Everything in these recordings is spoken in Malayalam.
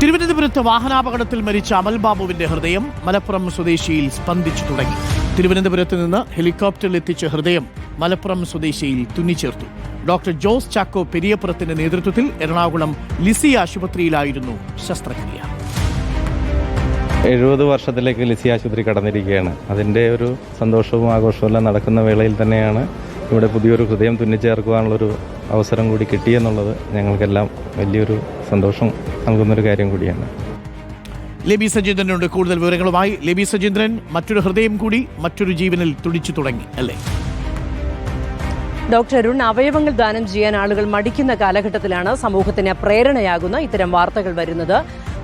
തിരുവനന്തപുരത്ത് വാഹനാപകടത്തിൽ മരിച്ച അമൽ ബാബുവിന്റെ ഹൃദയം മലപ്പുറം സ്വദേശിയിൽ സ്പന്ദിച്ചു തുടങ്ങി. തിരുവനന്തപുരത്ത് നിന്ന് ഹെലികോപ്റ്ററിൽ എത്തിച്ച ഹൃദയം മലപ്പുറം സ്വദേശിയിൽ തുന്നിച്ചേർത്തു. ഡോക്ടർ ജോസ് ചാക്കോ പെരിയപ്പുറത്തിന്റെ നേതൃത്വത്തിൽ എറണാകുളം ലിസി ആശുപത്രിയിലായിരുന്നു ശസ്ത്രക്രിയ. എഴുപത് വർഷത്തിലേക്ക് ലിസി ആശുപത്രി കടന്നിരിക്കുകയാണ്. അതിന്റെ ഒരു സന്തോഷവും ആഘോഷവും എല്ലാം നടക്കുന്ന വേളയിൽ തന്നെയാണ് ഇവിടെ പുതിയൊരു ഹൃദയം തുന്നിച്ചേർക്കുവാനുള്ളൊരു അവസരം കൂടി കിട്ടിയെന്നുള്ളത് ഞങ്ങൾക്കെല്ലാം വലിയൊരു സന്തോഷം നൽകുന്നൊരു കാര്യം കൂടിയാണ്. ലബി സജീന്ദ്രനുണ്ട് കൂടുതൽ വിവരങ്ങളുമായി ലബി സജീന്ദ്രൻ മറ്റൊരു ഹൃദയം കൂടി മറ്റൊരു ജീവനിൽ തുടിച്ചു തുടങ്ങി അല്ലേ? ഡോക്ടർ അരുൺ അവയവങ്ങൾ ദാനം ചെയ്യാൻ ആളുകൾ മടിക്കുന്ന കാലഘട്ടത്തിലാണ് സമൂഹത്തിന് പ്രേരണയാകുന്ന ഇത്തരം വാർത്തകൾ വരുന്നത്.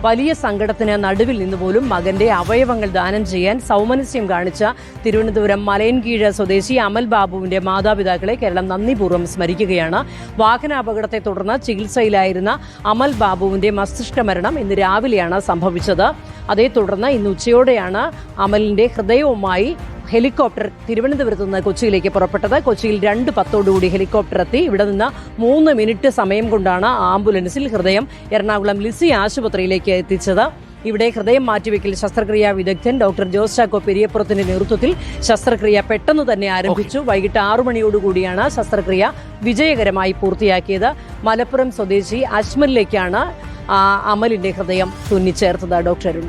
വലിയ സങ്കടത്തിന് നടുവിൽ നിന്ന് പോലും മകന്റെ അവയവങ്ങൾ ദാനം ചെയ്യാൻ സൗമനസ്യം കാണിച്ച തിരുവനന്തപുരം മലയൻകീഴ് സ്വദേശി അമൽ ബാബുവിന്റെ മാതാപിതാക്കളെ കേരളം നന്ദിപൂർവം സ്മരിക്കുകയാണ്. വാഹനാപകടത്തെ തുടർന്ന് ചികിത്സയിലായിരുന്ന അമൽ ബാബുവിന്റെ മസ്തിഷ്ക മരണം ഇന്ന് രാവിലെയാണ് സംഭവിച്ചത്. അതേ തുടർന്ന് ഇന്ന് ഉച്ചയോടെയാണ് അമലിന്റെ ഹൃദയവുമായി ഹെലികോപ്റ്റർ തിരുവനന്തപുരത്ത് നിന്ന് കൊച്ചിയിലേക്ക് പുറപ്പെട്ടത്. കൊച്ചിയിൽ രണ്ട് പത്തോടുകൂടി ഹെലികോപ്റ്റർ എത്തി. ഇവിടെ നിന്ന് മൂന്ന് മിനിറ്റ് സമയം കൊണ്ടാണ് ആംബുലൻസിൽ ഹൃദയം എറണാകുളം ലിസി ആശുപത്രിയിലേക്ക് എത്തിച്ചത്. ഇവിടെ ഹൃദയം മാറ്റിവെക്കൽ ശസ്ത്രക്രിയാ വിദഗ്ധൻ ഡോക്ടർ ജോസ് ചാക്കോ പെരിയപ്പുറത്തിന്റെ നേതൃത്വത്തിൽ ശസ്ത്രക്രിയ പെട്ടെന്ന് തന്നെ ആരംഭിച്ചു. വൈകിട്ട് ആറു മണിയോടുകൂടിയാണ് ശസ്ത്രക്രിയ വിജയകരമായി പൂർത്തിയാക്കിയത്. മലപ്പുറം സ്വദേശി അജ്മലിലേക്കാണ് അമലിന്റെ ഹൃദയം തുന്നിച്ചേർത്തത്. ഡോക്ടർ അരുൺ.